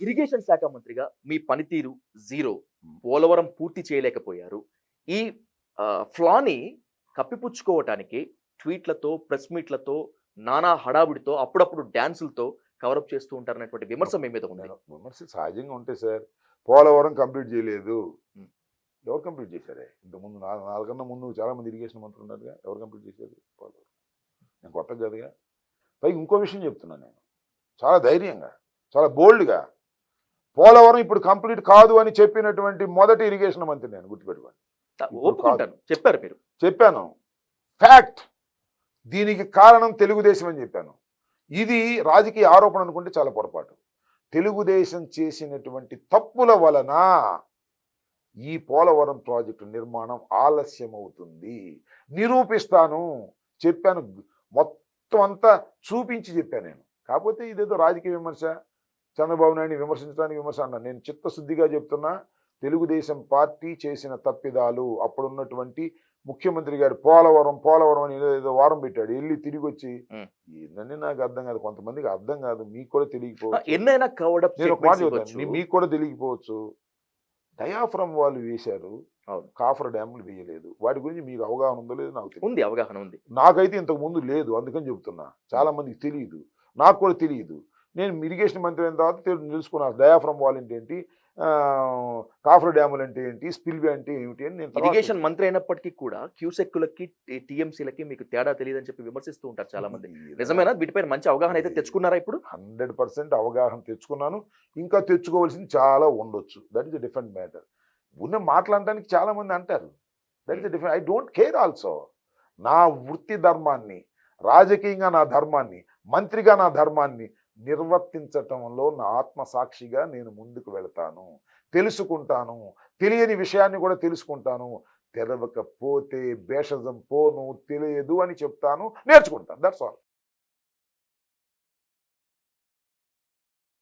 Irrigation శాఖ మంత్రిగా మీ పనితీరు జీరో. పోలవరం పూర్తి చేయలేకపోయారు. ఈ ఫ్లాని కప్పిపుచ్చుకోవటానికి ట్వీట్లతో ప్రెస్ మీట్లతో నానా హడావుడితో అప్పుడప్పుడు డ్యాన్సులతో కవరప్ చేస్తూ ఉంటారనేటువంటి విమర్శ మీ మీద ఉంది విమర్శ సహజంగా ఉంటే సార్. పోలవరం కంప్లీట్ చేయలేదు. ఎవరు కంప్లీట్ చేశారే? ఇంతకుముందు నాలుగన్నా ముందు చాలా మంది ఇరిగేషన్ మంత్రులు ఉన్నారుగా. ఎవరు కంప్లీట్ చేశారు? పోలవరం. నేను కొత్త కదగా. పైగా ఇంకో విషయం చెప్తున్నాను నేను. చాలా ధైర్యంగా చాలా బోల్డ్గా పోలవరం ఇప్పుడు కంప్లీట్ కాదు అని చెప్పినటువంటి మొదటి ఇరిగేషన్ మంత్రి నేను గుర్తుపెట్టుకోండి. ఒప్పుకుంటాను. చెప్పారు మీరు. చెప్పాను. ఫ్యాక్ట్. దీనికి కారణం తెలుగుదేశం అని చెప్పాను. ఇది రాజకీయ ఆరోపణ అనుకుంటే చాలా పొరపాటు. తెలుగుదేశం చేసినటువంటి తప్పుల వలన ఈ పోలవరం ప్రాజెక్టు నిర్మాణం ఆలస్యం అవుతుంది నిరూపిస్తాను. చెప్పాను. మొత్తం అంతా చూపించి చెప్పాను నేను. కాకపోతే ఇదేదో రాజకీయ విమర్శ. చంద్రబాబు నాయుడిని విమర్శించడానికి విమర్శ అన్నాను నేను చిత్తశుద్ధిగా చెప్తున్నా తెలుగుదేశం పార్టీ చేసిన తప్పిదాలు అప్పుడున్నటువంటి ముఖ్యమంత్రి గారు పోలవరం పోలవరం అని ఏదో వారం పెట్టాడు. వెళ్ళి తిరిగి వచ్చి. ఏందని నాకు అర్థం కాదు కొంతమందికి అర్థం కాదు మీకు కూడా తెలియకపోవచ్చు. ఎన్నైనా కవడప్ మీకు కూడా తెలియకపోవచ్చు. డయాఫ్రమ్ వాళ్ళు వేశారు. కాఫర్ డ్యాములు వేయలేదు. వాటి గురించి మీకు అవగాహన ఉందో లేదో నాకు ఉంది అవగాహన ఉంది. నాకైతే ఇంతకు ముందు లేదు అందుకని చెప్తున్నా. చాలా మందికి తెలియదు. నాకు కూడా తెలియదు. నేను ఇరిగేషన్ మంత్రి అయిన తర్వాత తెలు- తెలుసుకున్నాను డయాఫ్రమ్ వాల్ అంటే ఏంటి? కాఫర్ డ్యాములు అంటే ఏంటి? స్పిల్వే అంటే ఏమిటి అని నేను ఇరిగేషన్ మంత్రి అయినప్పటికీ కూడా క్యూసెక్కులకి టీఎంసీలకి మీకు తేడా తెలియదని చెప్పి విమర్శిస్తూ ఉంటారు చాలా మంది నిజమేనా? వీటిపైన మంచి అవగాహన అయితే తెచ్చుకున్నారా ఇప్పుడు? హండ్రెడ్ పర్సెంట్ అవగాహన తెచ్చుకున్నాను. ఇంకా తెచ్చుకోవాల్సింది చాలా ఉండొచ్చు. That is different matter. ఉన్న మాట్లాడడానికి చాలా మంది అంటారు. That is different I don't care also. నా వృత్తి ధర్మాన్ని రాజకీయంగా నా ధర్మాన్ని మంత్రిగా నా ధర్మాన్ని నిర్వర్తించటంలో నా ఆత్మసాక్షిగా నేను ముందుకు వెళతాను. తెలుసుకుంటాను. తెలియని విషయాన్ని కూడా తెలుసుకుంటాను. తెలవకపోతే భేషజం పోను తెలియదు అని చెప్తాను. నేర్చుకుంటాను. That's all